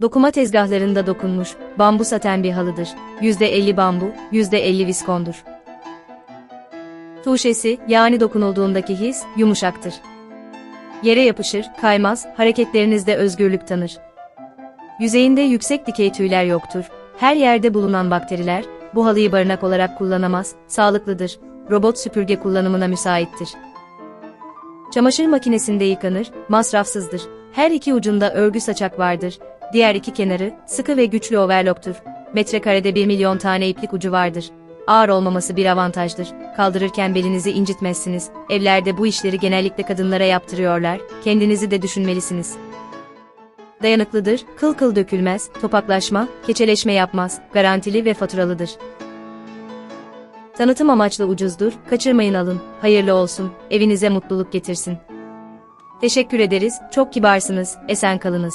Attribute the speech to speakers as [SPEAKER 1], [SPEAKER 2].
[SPEAKER 1] Dokuma tezgahlarında dokunmuş, bambu saten bir halıdır. %50 bambu, %50 viskondur. Tuşesi, yani dokunulduğundaki his, yumuşaktır. Yere yapışır, kaymaz, hareketlerinizde özgürlük tanır. Yüzeyinde yüksek dikey tüyler yoktur. Her yerde bulunan bakteriler, bu halıyı barınak olarak kullanamaz, sağlıklıdır. Robot süpürge kullanımına müsaittir. Çamaşır makinesinde yıkanır, masrafsızdır. Her iki ucunda örgü saçak vardır. Diğer iki kenarı, sıkı ve güçlü overlocktur. Metrekarede 1 milyon tane iplik ucu vardır. Ağır olmaması bir avantajdır. Kaldırırken belinizi incitmezsiniz. Evlerde bu işleri genellikle kadınlara yaptırıyorlar. Kendinizi de düşünmelisiniz. Dayanıklıdır, kıl kıl dökülmez, topaklaşma, keçeleşme yapmaz, garantili ve faturalıdır. Tanıtım amaçlı ucuzdur, kaçırmayın alın, hayırlı olsun, evinize mutluluk getirsin. Teşekkür ederiz, çok kibarsınız, esen kalınız.